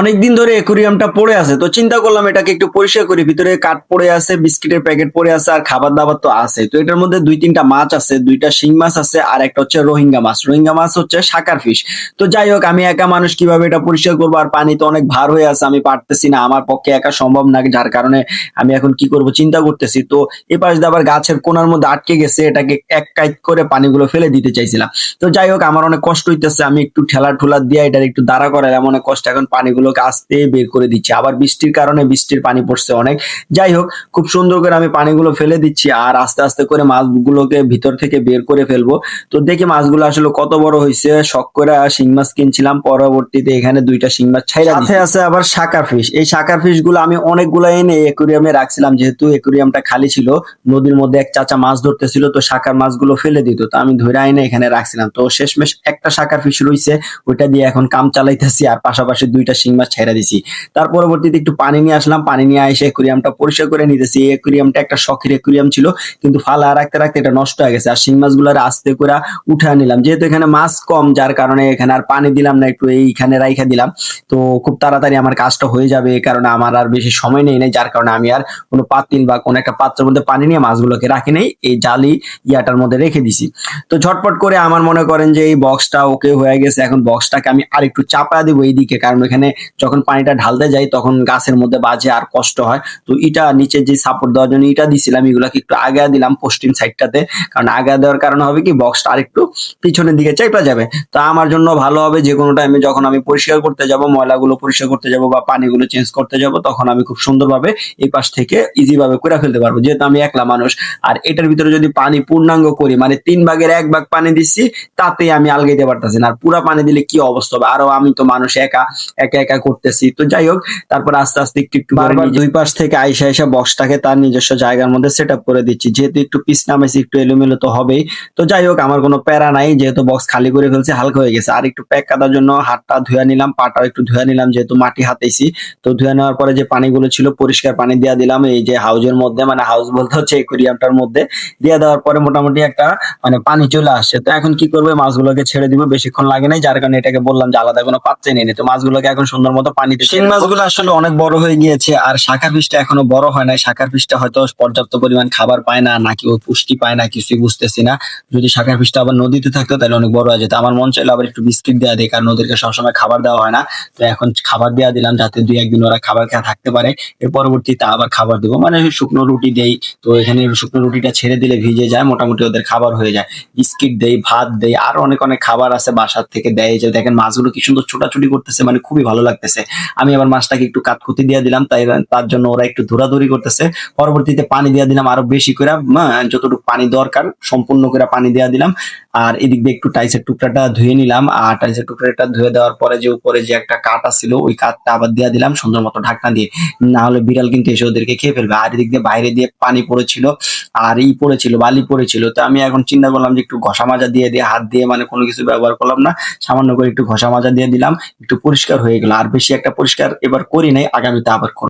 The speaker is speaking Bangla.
অনেকদিন ধরে একুরিয়ামটা পড়ে আছে, তো চিন্তা করলাম এটাকে একটু পরিষ্কার করি। ভিতরে কাঠ পড়ে আছে, বিস্কিটের প্যাকেট পড়ে আছে, আর খাবার দাবার তো আছে। তো এটার মধ্যে দুই তিনটা মাছ আছে, দুইটা শিং মাছ আছে, আর একটা হচ্ছে রোহিঙ্গা মাছ। রোহিঙ্গা মাছ হচ্ছে শাকার ফিশ। তো যাই হোক, আমি একা মানুষ কীভাবে এটা পরিষ্কার করব? আর পানি তো অনেক ভার হয়ে আছে, আমি পারতেছি না। আমার পক্ষে একা সম্ভব না, যার কারণে আমি এখন কি করব চিন্তা করতেছি। তো এ পাশ আবার গাছের কোনার মধ্যে আটকে গেছে, এটাকে এক কাইট করে পানিগুলো ফেলে দিতে চাইছিলাম। তো যাই হোক, আমার অনেক কষ্ট হইতেছে, আমি একটু ঠেলা ঠুলা দিয়ে এটার একটু দাঁড়া করালাম অনেক কষ্ট, এখন পানিগুলোকে আস্তে বের করে দিচ্ছি। আবার বৃষ্টির কারণে বৃষ্টির পানি পড়ছে অনেক। যাই হোক খুব সুন্দর করে আমি পানিগুলো ফেলে দিচ্ছি আর আস্তে আস্তে করে মাছগুলোকে ভিতর থেকে বের করে ফেলব। তো দেখি মাছগুলো আসলে কত বড় হয়েছে। শখ করে শিং মাছ কিনছিলাম। পরবর্তীতে এখানে দুইটা শিং মাছ ছাইরা সাথে আছে আবার শাকার ফিশ। এই শাকার ফিশগুলো আমি অনেকগুলো এনে একুরিয়ামে রাখছিলাম। যেহেতু একুরিয়ামটা খালি ছিল নদীর মধ্যে এক চাচা মাছ ধরতেছিল তো শাকার মাছগুলো ফেলে দিত। তো আমি ধরে আইনে এখানে রাখছিলাম। তো শেষমেশ একটা শাকার ফিশ রইছে। ওইটা দিয়ে এখন কাম চালাইতেছি। আর পাশাপাশি দুইটা শিং মাছ ছেড়ে দিছি। তার পরবর্তীতে একটু পানি নিয়ে আসলাম, পানি নিয়ে এসে একুরিয়ামটা পরিষ্কার করে নিতেছি। এই একুরিয়ামটা একটা শখের একুরিয়াম ছিল, কিন্তু ফালা রাখতে রাখতে এটা নষ্ট হয়ে গেছে। আর শিং মাছগুলো আস্তে করে উঠে নিলাম। যেহেতু এখানে মাছ কম, যার কারণে এখানে আর পানি দিলাম না, একটু এইখানে রাইখা দিলাম। তো খুব তাড়াতাড়ি আমার কাজটা হয়ে যাবে কারণে আমার আর বেশি সময় নেই, নাই, যার কারণে আমি আর কোনো পাতিল বা কোনো একটা পাত্রের মধ্যে পানি নিয়ে মাছগুলোকে রাখি নেই, এই জালি ইয়াটার মধ্যে রেখে দিছি। তো ঝটপট করে আমার মনে করেন যে এই বক্সটা ওকে হয়ে গেছে, এখন বক্সটাকে আমি আর একটু চাপা দেবো এইদিকে, কারণ এখানে যখন পানিটা ঢালতে যাই, তখন গাছের মধ্যে বাজে আর কষ্ট হয়। তো ইটা নিচে যে সাপোর্ট দেওয়ার জন্য ইটা দিছিলাম, এগুলাকে একটু আগে দিলাম পশ্চিম সাইডটাতে কারণ আগে দেওয়ার কারণে হবে কি বক্সটা আর একটু পিছনের দিকে চাইপা যাবে। তা আমার জন্য ভালো হবে যে কোনো টাইমে যখন আমি পরিষ্কার করতে যাব, ময়লাগুলো পরিষ্কার করতে যাব বা পানিগুলো চেঞ্জ করতে যাব, তখন আমি খুব সুন্দরভাবে এই পাশ থেকে ইজি ভাবে করে ফেলতে পারব। যেহেতু আমি একলা মানুষ, আর এটার ভিতরে যদি পানি পূর্ণাঙ্গ করি মানে তিন ভাগের এক ভাগ পানি দিচ্ছি, তাতেই আমি আলগাইতে পারতেছি না। আর পুরা পানি দিলে কি অবস্থা হবে? আরও আমি তো মানুষ একা একা একা করতেছি। তো যাই হোক তারপর আস্তে আস্তে একটু একটু বারবার দুই পাশ থেকে আইসা আইসা বক্সটাকে তার নিজস্ব জায়গার মধ্যে সেট করে দিচ্ছি। যেহেতু একটু পিস নামেছি একটু এলোমেলো তো হবেই। তো যাই হোক আমার কোনো প্যারা নাই যেহেতু বক্স খালি করে ফেলছে হালকা হয়ে গেছে। আর একটু প্যাক কাটার জন্য হাতটা ধুয়ে নিলাম পাটাও একটু ধুয়ে নিলাম যেহেতু মাটি হাতেছি। তো ধুয়ে নেওয়ার পরে যে পানিগুলো ছিল পরিষ্কার পানি দিয়ে দিলাম। এই যে হাউজের মধ্যে মানে হাউস বলতে হচ্ছে একুরিয়ামটার মধ্যে দিয়ে দেওয়ার পরে মোটামুটি একটা মানে পানি চলে আসছে। তো এখন কি করবে মাছগুলোকে ছেড়ে দিব বেশিক্ষণ লাগে নাই। যার কারণে এটাকে বললাম যে আলাদা কোনো পাত্রে নিয়ে নি। তো মাছগুলোকে এখন সুন্দর মতো পানিতে শিং মাছগুলো আসলে অনেক বড় হয়ে গিয়েছে আর শাখার ফিসটা এখনও বড় হয় নাই। শাখার ফিসটা হয়তো পর্যাপ্ত পরিমাণ খাবার পায় না নাকি ও পুষ্টি পায় না কিছুই বুঝতেছি না। যদি শাখার ফিসটা আবার নদীতে থাকতো তাহলে অনেক বড় হয়ে যেত। আমার মন চাইলে আবার একটু বিস্কিট দেওয়া দিই কারণ ওদেরকে সবসময় খাবার দেওয়া হয় না। তো এখন খাবার দেওয়া দিলাম যাতে দুই একদিন ওরা খাবার খেয়ে থাকতে পারে। এর পরবর্তীতে আবার খাবার দেবো। মানে শুকনো রুটি দেই তো এখানে শুকনো রুটিটা ছেড়ে দিলে ভিজে যায় মোটামুটি ওদের খাবার হয়ে যায়। বিস্কিট দেই ভাত দেই আর অনেক অনেক খাবার আছে বাসার থেকে দেয়। যে দেখেন মাছগুলো কি সুন্দর ছোটাছুটি করতেছে মানে খুবই ভালো লাগতেছে। আমি আবার মাছটাকে একটু কাতকুতি দিয়ে দিলাম, তাই তার জন্য ওরা একটু ধরাধরি করতেছে। পরবর্তীতে পানি দিয়ে দিলাম আরও বেশি করে যতটুকু পানি দরকার, সম্পূর্ণ করে পানি দিয়ে দিলাম। আর এদিক দিয়ে একটু টাইসের টুকরাটা ধুয়ে নিলাম। আর টাইসের টুকরাটা ধুয়ে দেওয়ার পরে যে উপরে যে একটা কাটা ছিল ওই কাঠটা আবার দিয়ে দিলাম সুন্দর মতো ঢাকনা দিয়ে। না হলে বিড়াল কিন্তু এসে ওদেরকে খেয়ে ফেলবে। আর এদিক দিয়ে বাইরে দিয়ে পানি পড়েছিল, আর ই পড়েছিল, বালি পড়েছিল। তো আমি এখন চিন্তা করলাম যে একটু ঘষা মাজা দিয়ে দিয়ে, হাত দিয়ে মানে কোনো কিছু ব্যবহার করলাম না। সামান্য করে একটু ঘষা মাজা দিয়ে দিলাম, একটু পরিষ্কার হয়ে গেল। আর বেশি একটা পরিষ্কার এবার করি নাই আগামীতে আবার করব।